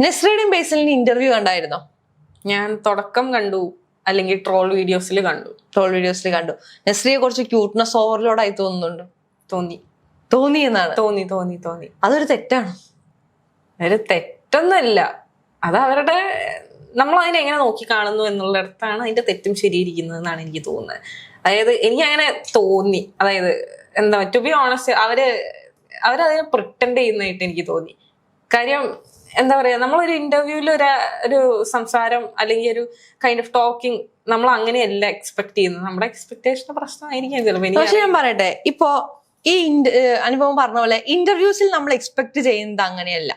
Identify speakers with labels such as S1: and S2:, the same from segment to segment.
S1: നെസ്രിയുടെയും ബേസിലിന് interview കണ്ടായിരുന്നോ?
S2: ഞാൻ തുടക്കം കണ്ടു. അല്ലെങ്കിൽ ട്രോൾ വീഡിയോസിൽ കണ്ടു.
S1: ട്രോൾ വീഡിയോസിൽ കണ്ടു. നെസ്രിയെ കുറച്ച് ക്യൂട്ട്നെസ് ഓവർലോഡായി തോന്നുന്നുണ്ട്.
S2: തോന്നി.
S1: തോന്നി എന്നാണ്?
S2: തോന്നി തോന്നി തോന്നി.
S1: അതൊരു തെറ്റാണ്.
S2: ഒരു തെറ്റൊന്നല്ല. അത് അവരുടെ നമ്മൾ അതിനെ എങ്ങനെ നോക്കി കാണുന്നു എന്നുള്ളിടത്താണ് അതിന്റെ തെറ്റും ശരിയിരിക്കുന്നത് എന്നാണ് എനിക്ക് തോന്നുന്നത്. അതായത് എനിക്ക് അങ്ങനെ തോന്നി. അതായത് എന്താ ടു ബി ഓണസ്റ്റ് അവർ അവരതിനെ പ്രിട്ടൻഡ് ചെയ്യുന്നതായിട്ട് എനിക്ക് തോന്നി. കാര്യം എന്താ പറയാ നമ്മളൊരു ഇന്റർവ്യൂവിൽ ഒരു ഒരു സംസാരം അല്ലെങ്കിൽ ഒരു കൈൻഡ് ഓഫ് ടോക്കിംഗ് നമ്മൾ അങ്ങനെയല്ല എക്സ്പെക്ട് ചെയ്യുന്നത്. നമ്മുടെ എക്സ്പെക്ടേഷൻ പ്രശ്നമായിരിക്കും ചിലപ്പോൾ
S1: പക്ഷേ ഞാൻ പറയട്ടെ ഇപ്പോ ഈ അനുഭവം പറഞ്ഞ പോലെ ഇന്റർവ്യൂസിൽ നമ്മൾ എക്സ്പെക്ട് ചെയ്യുന്നത് അങ്ങനെയല്ല.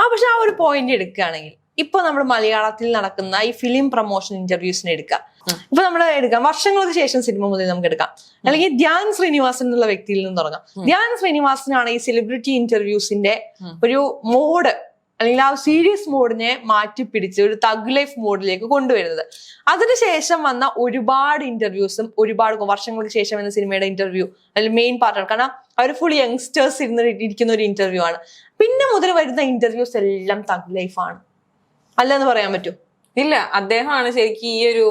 S1: ആ പക്ഷെ ആ ഒരു പോയിന്റ് എടുക്കുകയാണെങ്കിൽ ഇപ്പൊ നമ്മൾ മലയാളത്തിൽ നടക്കുന്ന ഈ ഫിലിം പ്രൊമോഷൻ ഇന്റർവ്യൂസിന് എടുക്കാം. ഇപ്പൊ നമ്മൾ എടുക്കാം വർഷങ്ങൾക്ക് ശേഷം സിനിമ മുതൽ നമുക്ക് എടുക്കാം. അല്ലെങ്കിൽ ധ്യാൻ ശ്രീനിവാസൻ എന്നുള്ള വ്യക്തിയിൽ നിന്ന് തുടങ്ങാം. ധ്യാൻ ശ്രീനിവാസനാണ് ഈ സെലിബ്രിറ്റി ഇന്റർവ്യൂസിന്റെ ഒരു മോഡ് അല്ലെങ്കിൽ ആ സീരിയസ് മോഡിനെ മാറ്റി പിടിച്ച് ഒരു തഗ് ലൈഫ് മോഡിലേക്ക് കൊണ്ടുവരുന്നത്. അതിനുശേഷം വന്ന ഒരുപാട് ഇന്റർവ്യൂസും ഒരുപാട് വർഷങ്ങൾക്ക് ശേഷം വന്ന സിനിമയുടെ ഇന്റർവ്യൂ അല്ലെങ്കിൽ മെയിൻ പാർട്ടാണ് കാരണം അവർ ഫുൾ യങ്സ്റ്റേഴ്സ് ഇരുന്ന് ഇരിക്കുന്ന ഒരു ഇന്റർവ്യൂ ആണ്. പിന്നെ മുതൽ വരുന്ന ഇന്റർവ്യൂസ് എല്ലാം തഗ് ലൈഫാണ് അല്ലെന്ന് പറയാൻ പറ്റും?
S2: ഇല്ല അദ്ദേഹമാണ് ശരിക്കും ഈ ഒരു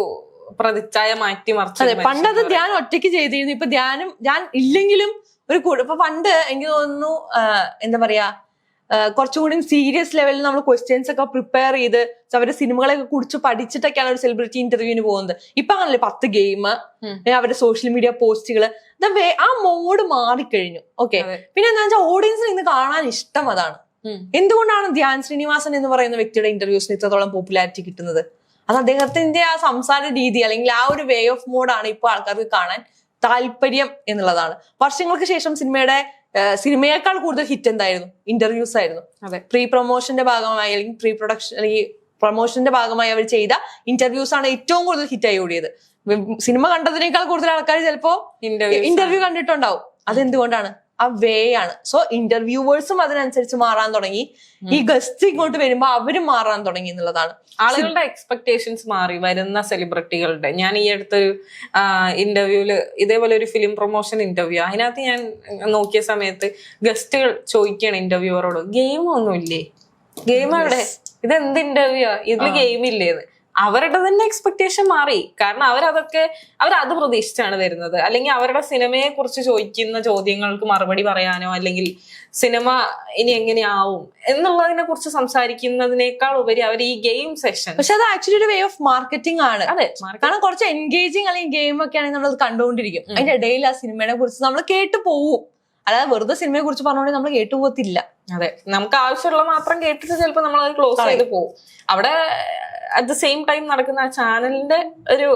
S2: പ്രതിച്ഛായ മാറ്റി
S1: അതെ
S2: മറിച്ചത്
S1: പണ്ടത് ധ്യാൻ ഒറ്റയ്ക്ക് ചെയ്തിരുന്നു. ഇപ്പൊ ധ്യാനം ഞാൻ ഇല്ലെങ്കിലും ഒരു കൂടെ ഇപ്പൊ പണ്ട് എനിക്ക് തോന്നുന്നു എന്താ പറയാ ആ, കുറച്ചും കൂടി സീരിയസ് ലെവലിൽ നമ്മൾ ക്വസ്റ്റ്യൻസ് ഒക്കെ പ്രിപ്പയർ ചെയ്ത് അവരുടെ സിനിമകളൊക്കെ കുറിച്ച് പഠിച്ചിട്ടൊക്കെയാണ് ഒരു സെലിബ്രിറ്റി ഇന്റർവ്യൂവിന് പോകുന്നത് ഇപ്പൊ അങ്ങനല്ലേ പത്ത് ഗെയിം. അവരുടെ സോഷ്യൽ മീഡിയ പോസ്റ്റുകൾ ആ മോഡ് മാറിക്കഴിഞ്ഞു ഓക്കെ. പിന്നെ എന്താ വെച്ചാൽ ഓഡിയൻസിന് ഇന്ന് കാണാൻ ഇഷ്ടം അതാണ്. എന്തുകൊണ്ടാണ് ധ്യാൻ ശ്രീനിവാസൻ എന്ന് പറയുന്ന വ്യക്തിയുടെ ഇന്റർവ്യൂസിന് ഇത്രത്തോളം പോപ്പുലാരിറ്റി കിട്ടുന്നത് അത് അദ്ദേഹത്തിന്റെ ആ സംസാര രീതി അല്ലെങ്കിൽ ആ ഒരു വേ ഓഫ് മോഡാണ് ഇപ്പോൾ ആൾക്കാർക്ക് കാണാൻ താല്പര്യം എന്നുള്ളതാണ് വർഷങ്ങൾക്ക് ശേഷം സിനിമയുടെ സിനിമയേക്കാൾ കൂടുതൽ ഹിറ്റ് എന്തായിരുന്നു? ഇന്റർവ്യൂസ് ആയിരുന്നു.
S2: അതെ.
S1: പ്രീ പ്രൊമോഷന്റെ ഭാഗമായി അല്ലെങ്കിൽ പ്രീ പ്രൊഡക്ഷൻ അല്ലെങ്കിൽ പ്രൊമോഷന്റെ ഭാഗമായി അവർ ചെയ്ത ഇന്റർവ്യൂസ് ആണ് ഏറ്റവും കൂടുതൽ ഹിറ്റ് ഹിറ്റായി ഓടിയത്. സിനിമ കണ്ടതിനേക്കാൾ കൂടുതൽ ആൾക്കാർ ചിലപ്പോ
S2: ഇന്റർവ്യൂ
S1: ഇന്റർവ്യൂ കണ്ടിട്ടുണ്ടാവും. അതെന്തുകൊണ്ടാണ്? ആ വേ ആണ്. സോ ഇന്റർവ്യൂവേഴ്സും അതിനനുസരിച്ച് മാറാൻ തുടങ്ങി. ഈ ഗസ്റ്റ് ഇങ്ങോട്ട് വരുമ്പോ അവരും മാറാൻ തുടങ്ങി എന്നുള്ളതാണ്.
S2: ആളുകളുടെ എക്സ്പെക്ടേഷൻസ് മാറി വരുന്ന സെലിബ്രിറ്റികളുടെ ഞാൻ ഈ അടുത്തൊരു ഇന്റർവ്യൂൽ ഇതേപോലെ ഒരു ഫിലിം പ്രൊമോഷൻ ഇന്റർവ്യൂ അതിനകത്ത് ഞാൻ നോക്കിയ സമയത്ത് ഗസ്റ്റുകൾ ചോദിക്കുകയാണ് ഇന്റർവ്യൂവറോട് ഗെയിം ഒന്നുമില്ലേ? ഗെയിം അവിടെ? ഇത് എന്ത് ഇന്റർവ്യൂ ഇതിൽ ഗെയിം ഇല്ലേന്ന്. അവരുടെ തന്നെ എക്സ്പെക്ടേഷൻ മാറി. കാരണം അവരതൊക്കെ അവരത് പ്രതീക്ഷിച്ചാണ് വരുന്നത്. അല്ലെങ്കിൽ അവരുടെ സിനിമയെ കുറിച്ച് ചോദിക്കുന്ന ചോദ്യങ്ങൾക്ക് മറുപടി പറയാനോ അല്ലെങ്കിൽ സിനിമ ഇനി എങ്ങനെയാവും എന്നുള്ളതിനെ കുറിച്ച് സംസാരിക്കുന്നതിനേക്കാൾ ഉപരി അവർ ഈ ഗെയിം സെഷൻ
S1: പക്ഷെ അത് ആക്ച്വലി ഒരു വേ ഓഫ് മാർക്കറ്റിംഗ് ആണ്.
S2: അതെ
S1: കാരണം കുറച്ച് എൻഗേജിങ് അല്ലെങ്കിൽ ഗെയിം ഒക്കെ ആണെങ്കിൽ നമ്മൾ കണ്ടുകൊണ്ടിരിക്കും. അതിന്റെ ഇടയിൽ ആ സിനിമയെ കുറിച്ച് നമ്മൾ കേട്ടു പോവും. അല്ലാതെ വെറുതെ സിനിമയെ കുറിച്ച് പറഞ്ഞുകൊണ്ട് നമ്മൾ കേട്ടുപോകത്തില്ല
S2: അതെ. നമുക്ക് ആവശ്യമുള്ള മാത്രം കേട്ടിട്ട് ചിലപ്പോൾ നമ്മൾ അത്. ക്ലോസ് ചെയ്ത് പോകും അവിടെ അറ്റ് ദ സെയിം ടൈം നടക്കുന്ന ആ ചാനലിന്റെ ഒരു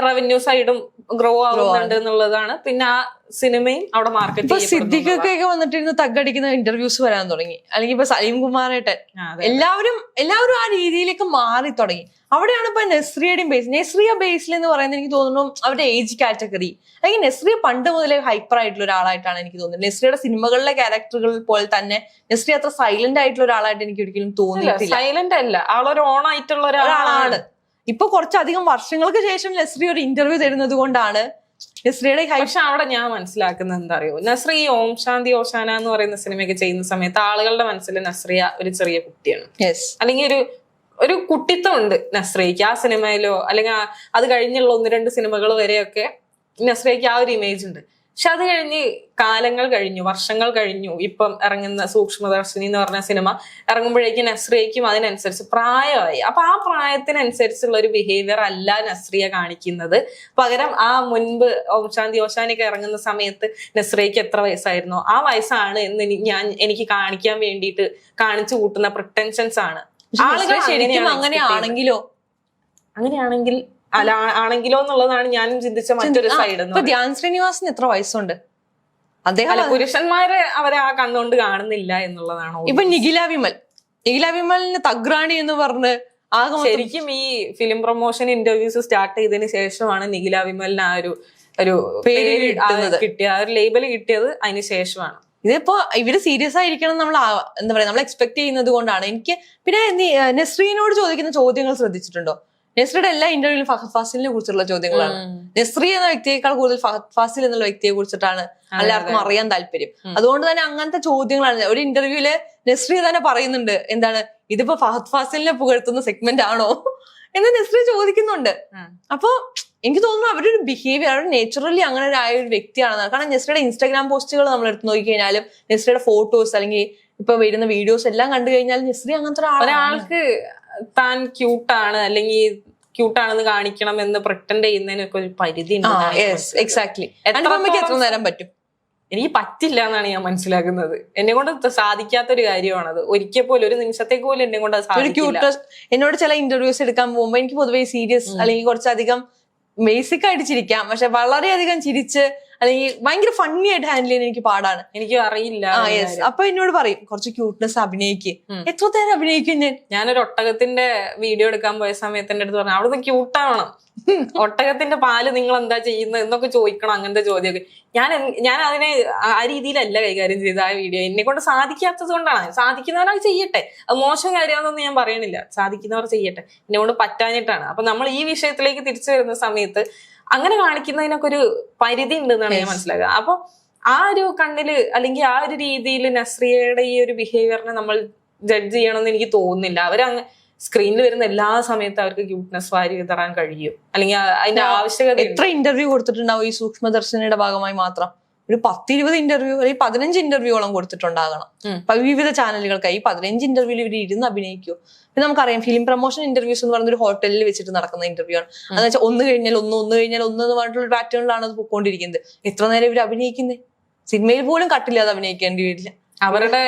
S2: റവന്യൂ സൈഡും ഗ്രോ ആവുന്നുണ്ട്. എന്നുള്ളതാണ്. പിന്നെ ആ സിനിമയും അവിടെ മാർക്കറ്റ്
S1: സിദ്ദിഖൊക്കെ വന്നിട്ടിരുന്ന് തగ్గടിക്കുന്ന ഇന്റർവ്യൂസ് വരാൻ തുടങ്ങി. അല്ലെങ്കിൽ ഇപ്പൊ സലീം കുമാറേട്ടൻ. എല്ലാവരും എല്ലാവരും ആ രീതിയിലേക്ക് മാറി തുടങ്ങി. അവിടെയാണ് ഇപ്പൊ നെസ്രിയുടെയും ബേസ് നെസ്രിയ ബേസിൽ എന്ന് പറയുന്നത് എനിക്ക് തോന്നുന്നു അവരുടെ ഏജ് കാറ്റഗറി അല്ലെങ്കിൽ നെസ്രിയ പണ്ട് മുതലേ ഹൈപ്പർ ആയിട്ടുള്ള ഒരാളായിട്ടാണ് എനിക്ക് തോന്നുന്നത്. നെസ്രിയുടെ സിനിമകളിലെ ക്യാരക്ടറുകൾ പോലെ തന്നെ നെസ്രി അത്ര സൈലന്റ് ആയിട്ടുള്ള ഒരാളായിട്ട് എനിക്ക് ഒരിക്കലും തോന്നിയിട്ടില്ല.
S2: സൈലന്റ് അല്ല. ആളൊരു ഓൺ ആയിട്ടുള്ള ഒരാളാണ്.
S1: ഇപ്പൊ കുറച്ചധികം വർഷങ്ങൾക്ക് ശേഷം നെസ്രി ഒരു ഇന്റർവ്യൂ തരുന്നത് കൊണ്ടാണ്. നെസ്രിയുടെ
S2: പക്ഷെ അവിടെ ഞാൻ മനസ്സിലാക്കുന്നത് എന്താ അറിയോ നസ്രി ഓം ശാന്തി ഓശാന എന്ന് പറയുന്ന സിനിമയൊക്കെ ചെയ്യുന്ന സമയത്ത് ആളുകളുടെ മനസ്സിൽ നസ്രിയ ഒരു ചെറിയ കുട്ടിയാണ്. അല്ലെങ്കിൽ ഒരു ഒരു കുട്ടിത്തം ഉണ്ട് നസ്രയ്ക്ക് ആ സിനിമയിലോ അല്ലെങ്കിൽ അത് കഴിഞ്ഞുള്ള ഒന്ന് രണ്ട് സിനിമകൾ വരെയൊക്കെ നസ്രയ്ക്ക് ആ ഒരു ഇമേജ് ഉണ്ട്. പക്ഷെ അത് കഴിഞ്ഞ് കാലങ്ങൾ കഴിഞ്ഞു വർഷങ്ങൾ കഴിഞ്ഞു. ഇപ്പം ഇറങ്ങുന്ന സൂക്ഷ്മദർശിനി എന്ന് പറഞ്ഞ സിനിമ ഇറങ്ങുമ്പോഴേക്കും നസ്രിയയ്ക്കും അതിനനുസരിച്ച് പ്രായമായി. അപ്പൊ ആ പ്രായത്തിനനുസരിച്ചുള്ള ഒരു ബിഹേവിയർ അല്ല നസ്രിയ കാണിക്കുന്നത്. പകരം ആ മുൻപ് ഓം ശാന്തി ഓശാനൊക്കെ ഇറങ്ങുന്ന സമയത്ത് നസ്രിയയ്ക്ക് എത്ര വയസ്സായിരുന്നോ? ആ വയസ്സാണ് എന്ന് എനി- ഞാൻ എനിക്ക് കാണിക്കാൻ വേണ്ടിയിട്ട് കാണിച്ചു കൂട്ടുന്ന പ്രിട്ടൻഷൻസ് ആണ്. ആളുകൾ
S1: ശരിക്കും അങ്ങനെയാണെങ്കിലോ?
S2: അങ്ങനെയാണെങ്കിൽ അല്ല ആണെങ്കിലോ എന്നുള്ളതാണ് ഞാനും ചിന്തിച്ച മറ്റൊരു സൈഡ്
S1: ധ്യാൻ ശ്രീനിവാസിന് എത്ര വയസ്സുണ്ട്. അദ്ദേഹം
S2: പുരുഷന്മാരെ അവരെ ആ കണ്ണുകൊണ്ട് കാണുന്നില്ല എന്നുള്ളതാണ്
S1: ഇപ്പൊ നിഖില വിമൽ. നിഖില വിമലിന് തഗ്രാണി എന്ന് പറഞ്ഞ് ആകെ
S2: ശരിക്കും ഈ ഫിലിം പ്രൊമോഷൻ ഇന്റർവ്യൂസ് സ്റ്റാർട്ട് ചെയ്തതിന് ശേഷമാണ് നിഖില വിമലിന് ആ ഒരു ഒരു
S1: പേര്
S2: കിട്ടിയ ആ ഒരു ലേബൽ കിട്ടിയത് അതിന് ശേഷമാണ്.
S1: ഇതിപ്പോ ഇവർ സീരിയസ് ആയിരിക്കണം നമ്മൾ എന്താ പറയാ നമ്മൾ എക്സ്പെക്ട് ചെയ്യുന്നത് കൊണ്ടാണ്. എനിക്ക് പിന്നെ നെസ്രീനോട് ചോദിക്കുന്ന ചോദ്യങ്ങൾ ശ്രദ്ധിച്ചിട്ടുണ്ടോ? നെസ്രിയുടെ എല്ലാ ഇന്റർവ്യൂവിലും ഫഹദ് ഫാസിലിനെ കുറിച്ചുള്ള ചോദ്യങ്ങളാണ്. നെസ്രി എന്ന വ്യക്തിയേക്കാൾ കൂടുതൽ ഫഹദ് ഫാസിൽ എന്നുള്ള വ്യക്തിയെ കുറിച്ചിട്ടാണ് എല്ലാവർക്കും അറിയാൻ താല്പര്യം. അതുകൊണ്ട് തന്നെ അങ്ങനത്തെ ചോദ്യങ്ങളാണ്. ഒരു ഇന്റർവ്യൂൽ നെസ്രി തന്നെ പറയുന്നുണ്ട് എന്താണ് ഇതിപ്പോ ഫഹദ് ഫാസിലിനെ പുകഴ്ത്തുന്ന സെഗ്മെന്റ് ആണോ? എന്ന് നെസ്രി ചോദിക്കുന്നുണ്ട്. അപ്പോ എനിക്ക് തോന്നുന്നു അവരുടെ ഒരു ബിഹേവിയർ അവർ നേച്ചുറലി അങ്ങനെ ഒരു ആയ ഒരു വ്യക്തിയാണെന്നാണ്. കാരണം നെസ്രിയുടെ ഇൻസ്റ്റാഗ്രാം പോസ്റ്റുകൾ നമ്മൾ എടുത്ത് നോക്കി കഴിഞ്ഞാലും നെസ്രിയുടെ ഫോട്ടോസ് അല്ലെങ്കിൽ ഇപ്പൊ വരുന്ന വീഡിയോസ് എല്ലാം കണ്ടു കഴിഞ്ഞാൽ നെസ്രി അങ്ങനത്തെ
S2: ഒരാൾക്ക് താൻ ക്യൂട്ടാണ് അല്ലെങ്കിൽ ക്യൂട്ടാണെന്ന് കാണിക്കണം എന്ന് പ്രിട്ടൻഡ് ചെയ്യുന്നതിനൊക്കെ ഒരു പരിധി.
S1: എക്സാക്ട്ലി എത്ര നേരം പറ്റും?
S2: എനിക്ക് പറ്റില്ല എന്നാണ് ഞാൻ മനസ്സിലാക്കുന്നത്. എന്നെ കൊണ്ട് സാധിക്കാത്ത സാധിക്കാത്തൊരു കാര്യമാണത്. ഒരിക്കൽ പോലും ഒരു നിമിഷത്തേക്ക് പോലും എന്നെ കൊണ്ട്
S1: എന്നോട് ചില ഇന്റർവ്യൂസ് എടുക്കാൻ പോകുമ്പോൾ എനിക്ക് പൊതുവേ സീരിയസ് അല്ലെങ്കിൽ കുറച്ചധികം ബേസിക് ആയിട്ട് ചിരിക്കാം. പക്ഷെ വളരെയധികം ചിരിച്ച് അല്ലെങ്കിൽ ഭയങ്കര ഫണ്ണി ആയിട്ട് ഹാൻഡിൽ ചെയ്യാൻ എനിക്ക് പാടാണ്.
S2: എനിക്ക് അറിയില്ല
S1: ആ
S2: ഈ
S1: യെസ് അപ്പൊ എന്നോട് പറയും കുറച്ച് ക്യൂട്ട്നെസ് അഭിനയിക്ക്. എത്ര നേരം അഭിനയിക്കും ഞാൻ?
S2: ഞാനൊരു ഒട്ടകത്തിന്റെ വീഡിയോ എടുക്കാൻ പോയ സമയത്ത് എന്റെ അടുത്ത് പറഞ്ഞു അവിടുന്ന് ക്യൂട്ടാവണം ഒട്ടകത്തിന്റെ പാൽ നിങ്ങൾ എന്താ ചെയ്യുന്നത് എന്നൊക്കെ ചോദിക്കണം അങ്ങനത്തെ ചോദ്യമൊക്കെ. ഞാൻ ഞാൻ അതിനെ ആ രീതിയിലല്ല കൈകാര്യം ചെയ്ത ആ വീഡിയോ എന്നെ കൊണ്ട് സാധിക്കാത്തത് കൊണ്ടാണ്. സാധിക്കുന്നവരത് ചെയ്യട്ടെ. അത് മോശം കാര്യമാണെന്നൊന്നും ഞാൻ പറയണില്ല. സാധിക്കുന്നവർ ചെയ്യട്ടെ. എന്നെ കൊണ്ട് പറ്റാഞ്ഞിട്ടാണ്. അപ്പൊ നമ്മൾ ഈ വിഷയത്തിലേക്ക് തിരിച്ചു വരുന്ന സമയത്ത് അങ്ങനെ കാണിക്കുന്നതിനൊക്കെ ഒരു പരിധി ഉണ്ടെന്നാണ് ഞാൻ. മനസ്സിലാക്കുക. അപ്പൊ ആ ഒരു കണ്ണിൽ അല്ലെങ്കിൽ ആ ഒരു രീതിയിൽ നസ്രിയയുടെ ഈ ഒരു ബിഹേവിയറിനെ നമ്മൾ ജഡ്ജ് ചെയ്യണമെന്ന് എനിക്ക് തോന്നുന്നില്ല. അവരങ്ങ് സ്ക്രീനിൽ വരുന്ന എല്ലാ സമയത്തും അവർക്ക് ക്യൂട്ട്നെസ് വാരി തരാൻ കഴിയും. അല്ലെങ്കിൽ അതിന്റെ ആവശ്യകത
S1: എത്ര ഇന്റർവ്യൂ കൊടുത്തിട്ടുണ്ടാവും ഈ സൂക്ഷ്മദർശനയുടെ ഭാഗമായി മാത്രം? ഒരു പത്തിരുപത് ഇന്റർവ്യൂ അല്ലെങ്കിൽ പതിനഞ്ച് ഇന്റർവ്യൂളം കൊടുത്തിട്ടുണ്ടാകണം. വിവിധ ചാനലുകൾക്കായി പതിനഞ്ച് ഇന്റർവ്യൂവിൽ ഇവർ ഇരുന്ന് അഭിനയിക്കൂ. പിന്നെ നമുക്കറിയാം ഫിലിം പ്രൊമോഷൻ ഇന്റർവ്യൂസ് എന്ന് പറയുന്ന ഒരു ഹോട്ടലിൽ വെച്ചിട്ട് നടക്കുന്ന ഇന്റർവ്യൂ ആണ്. അതെന്ന് വെച്ചാൽ ഒന്ന് കഴിഞ്ഞാൽ ഒന്ന് ഒന്ന് കഴിഞ്ഞാൽ ഒന്ന് എന്ന് പറഞ്ഞിട്ടുള്ള പാറ്റേണിലാണ് അത് പൊക്കോണ്ടിരിക്കുന്നത്. എത്ര നേരം ഇവർ അഭിനയിക്കുന്നത് സിനിമയിൽ പോലും കട്ടില്ലാതെ അഭിനയിക്കേണ്ടി വരില്ല.
S2: അവരുടെ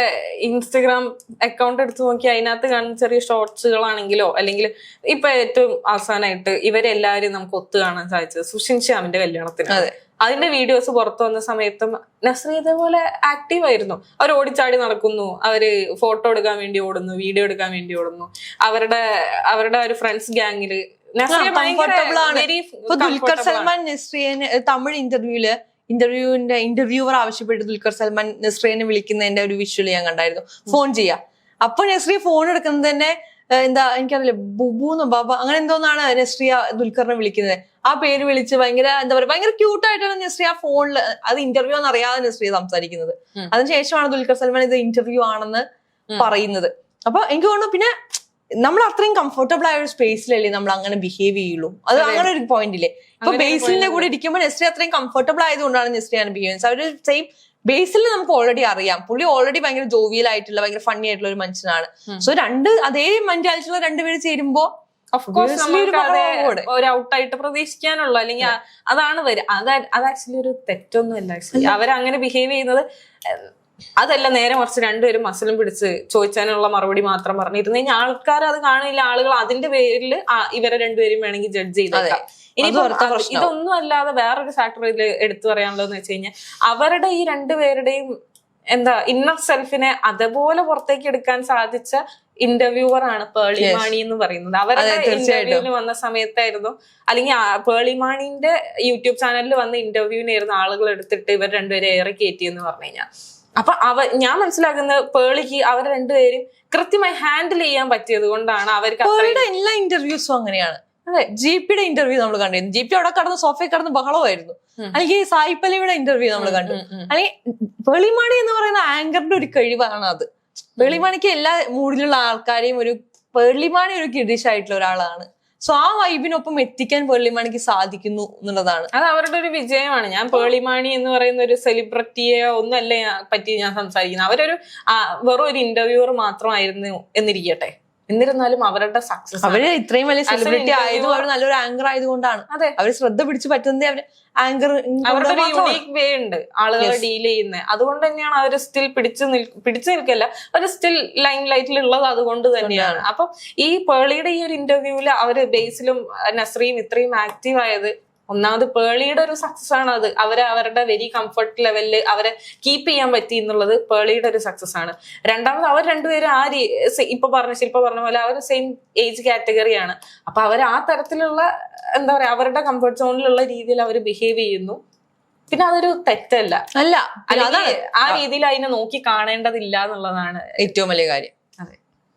S2: ഇൻസ്റ്റഗ്രാം അക്കൗണ്ട് എടുത്തു നോക്കി അതിനകത്ത് കാണുന്ന ചെറിയ ഷോർട്സുകളാണെങ്കിലോ അല്ലെങ്കിൽ ഇപ്പൊ ഏറ്റവും അവസാനമായിട്ട് ഇവരെല്ലാരും നമുക്ക് ഒത്തു കാണാൻ സാധിച്ചത് സുഷിൻ ശ്യാമിന്റെ കല്യാണത്തിന്
S1: അതെ.
S2: അതിന്റെ വീഡിയോസ് പുറത്തു വന്ന സമയത്തും നസ്രി ഇതേപോലെ ആക്റ്റീവ് ആയിരുന്നു. അവർ ഓടിച്ചാടി നടക്കുന്നു. അവർ ഫോട്ടോ എടുക്കാൻ വേണ്ടി ഓടുന്നു വീഡിയോ എടുക്കാൻ വേണ്ടി ഓടുന്നു. അവരുടെ അവരുടെ ഒരു ഫ്രണ്ട്സ്
S1: ഗ്യാങ്ങിൽ ദുൽഖർ സൽമാൻ നസ്രിയന് തമിഴ് ഇന്റർവ്യൂൽ ഇന്റർവ്യൂവിന്റെ ഇന്റർവ്യൂവർ ആവശ്യപ്പെട്ട് ദുൽഖർ സൽമാൻ നസ്രിയനെ വിളിക്കുന്നതിന്റെ ഒരു വിഷ്വൽ ഞാൻ കണ്ടായിരുന്നു. ഫോൺ ചെയ്യാ. അപ്പൊ നസ്രിയ ഫോൺ എടുക്കുന്നത് തന്നെ എന്താ എനിക്കറിയില്ല ബുബുന്ന് ബാബ അങ്ങനെ എന്തോന്നാണ് നസ്രിയ ദുൽഖറിനെ വിളിക്കുന്നത് ആ പേര് വിളിച്ച് ഭയങ്കര എന്താ പറയുക ഭയങ്കര ക്യൂട്ടായിട്ടാണ് നസ്രിയ ഫോണിൽ അത് ഇന്റർവ്യൂ എന്ന് അറിയാതെ നസ്രിയ സംസാരിക്കുന്നത്. അതിനുശേഷമാണ് ദുൽഖർ സൽമാൻ ഇത് ഇന്റർവ്യൂ ആണെന്ന്. പറയുന്നത് അപ്പൊ എനിക്ക് തോന്നുന്നു പിന്നെ നമ്മൾ അത്രയും കംഫർട്ടബിൾ ആയ ഒരു സ്പേസിലല്ലേ നമ്മൾ അങ്ങനെ ബിഹേവ് ചെയ്യുള്ളൂ. അത് അങ്ങനെ ഒരു പോയിന്റ് ഇല്ലേ? ഇപ്പൊ ബേസിലിന്റെ കൂടെ ഇരിക്കുമ്പോൾ നെസ്റ്റി അത്രയും കംഫർട്ടബിൾ ആയതുകൊണ്ടാണ് നെസ്രി ആണ് ബിഹേവ് ചെയ്യുന്നത്. അവർ സെയിം ബേസിൽ നമുക്ക് ഓൾറെഡി അറിയാം. പുള്ളി ഓൾറെഡി ഭയങ്കര ജോവിയൽ ആയിട്ടുള്ള ഭയങ്കര ഫണ്ണി ആയിട്ടുള്ള ഒരു മനുഷ്യനാണ്. സോ രണ്ട് അതേ മെന്റാലിറ്റിയുള്ള രണ്ടുപേര് ചേരുമ്പോ ഒരു
S2: ഔട്ടായിട്ട് പ്രതീക്ഷിക്കാനുള്ളൂ അല്ലെങ്കിൽ അതാണ് വരിക അത് അത് ആക്ച്വലി ഒരു തെറ്റൊന്നുമല്ല ആക്ച്വലി അവരങ്ങനെ ബിഹേവ് ചെയ്യുന്നത് അതല്ല നേരെ മറിച്ച് രണ്ടുപേരും മസിലും പിടിച്ച് ചോദിച്ചതിനുള്ള മറുപടി മാത്രം പറഞ്ഞിരുന്നു. കഴിഞ്ഞാൽ ആൾക്കാർ അത് കാണില്ല. ആളുകൾ അതിന്റെ പേരിൽ ഇവരെ രണ്ടുപേരും വേണമെങ്കിൽ ജഡ്ജ് ചെയ്തേക്കാം. ഇനി. ഇതൊന്നും അല്ലാതെ വേറൊരു ഫാക്ടർ ഇതിൽ എടുത്തു പറയാനുള്ളതെന്ന് വെച്ച് കഴിഞ്ഞാൽ അവരുടെ ഈ രണ്ടുപേരുടെയും എന്താ ഇന്നർ സെൽഫിനെ അതേപോലെ പുറത്തേക്ക് എടുക്കാൻ സാധിച്ച ഇന്റർവ്യൂവർ ആണ്
S1: പേളിമാണി
S2: മാണി എന്ന് പറയുന്നത്. അവരുടെ ഇന്റർവ്യൂവിന് വന്ന സമയത്തായിരുന്നു അല്ലെങ്കിൽ പേളിമാണിന്റെ പേളി യൂട്യൂബ് ചാനലിൽ വന്ന ഇന്റർവ്യൂവിനായിരുന്നു ആളുകൾ എടുത്തിട്ട് ഇവർ രണ്ടുപേരെ ഏറെ കയറ്റി എന്ന് പറഞ്ഞു കഴിഞ്ഞാൽ അപ്പൊ അവ ഞാൻ മനസ്സിലാക്കുന്ന പേളിക്ക് അവർ രണ്ടുപേരും കൃത്യമായി ഹാൻഡിൽ ചെയ്യാൻ പറ്റിയത് കൊണ്ടാണ് അവർക്ക്
S1: എല്ലാ ഇന്റർവ്യൂസും അങ്ങനെയാണ്. അതെ ജി പിയുടെ ഇന്റർവ്യൂ നമ്മൾ കണ്ടിരുന്നു ജി പി അവിടെ കടന്ന് സോഫയിൽ കടന്ന് ബഹളമായിരുന്നു. അല്ലെങ്കിൽ സായിപ്പലിയുടെ ഇന്റർവ്യൂ നമ്മൾ കണ്ടു. അല്ലെങ്കിൽ വെളിമാണി എന്ന് പറയുന്ന ആങ്കറിന്റെ ഒരു കഴിവാണ് അത്. വെളിമാണിക്ക് എല്ലാ മൂഡിലുള്ള ആൾക്കാരെയും ഒരു വെളിമാണി ഒരു കിഡിഷ് ആയിട്ടുള്ള ഒരാളാണ്. സോ ആ വൈബിനൊപ്പം എത്തിക്കാൻ പേളിമാണിക്ക് സാധിക്കുന്നു എന്നുള്ളതാണ്.
S2: അത് അവരുടെ ഒരു വിജയമാണ്. ഞാൻ പേളിമാണി എന്ന് പറയുന്ന ഒരു സെലിബ്രിറ്റിയെ ഒന്നല്ല പറ്റി ഞാൻ സംസാരിക്കുന്നത്. അവരൊരു വെറും ഒരു ഇന്റർവ്യൂവർ മാത്രമായിരുന്നു എന്നിരിക്കട്ടെ. എന്നിരുന്നാലും അവരുടെ സക്സസ്
S1: അവർ ഇത്രയും വലിയ സെലിബ്രിറ്റി ആയതും അവർ നല്ലൊരു ആങ്കർ ആയതുകൊണ്ടാണ്.
S2: അതെ.
S1: അവർ ശ്രദ്ധ പിടിച്ചു പറ്റുന്നത് അവർ ആങ്കർ
S2: അവരുടെ ഒരു യുണീക് വേ ഉണ്ട് ആളുകളെ ഡീൽ ചെയ്യുന്നത് അതുകൊണ്ട് തന്നെയാണ് അവർ സ്റ്റിൽ പിടിച്ചു പിടിച്ചു നിൽക്കല്ല അവർ സ്റ്റിൽ ലൈൻ ലൈറ്റിൽ ഉള്ളത് അതുകൊണ്ട് തന്നെയാണ്. അപ്പൊ ഈ പേളിയുടെ ഈ ഒരു ഇന്റർവ്യൂവിൽ അവർ ബേസിലും നസ്രീം ഇത്രയും ആക്റ്റീവ് ആയത് ഒന്നാമത് പേളിയുടെ ഒരു സക്സസ് ആണ് അത്. അവരെ അവരുടെ വെരി കംഫർട്ട് ലെവലിൽ അവരെ കീപ്പ് ചെയ്യാൻ പറ്റി എന്നുള്ളത് പേളിയുടെ ഒരു സക്സസ് ആണ്. രണ്ടാമത് അവർ രണ്ടുപേരും ആ ഇപ്പൊ പറഞ്ഞ ശില്പ പറഞ്ഞ പോലെ അവർ സെയിം ഏജ് കാറ്റഗറിയാണ് അപ്പൊ അവർ ആ തരത്തിലുള്ള എന്താ പറയാ അവരുടെ കംഫർട്ട് സോണിലുള്ള രീതിയിൽ അവർ ബിഹേവ് ചെയ്യുന്നു. പിന്നെ അതൊരു തെറ്റല്ല.
S1: അല്ല
S2: ആ രീതിയിൽ അതിനെ നോക്കി കാണേണ്ടതില്ല എന്നുള്ളതാണ്.
S1: ഏറ്റവും വലിയ കാര്യം.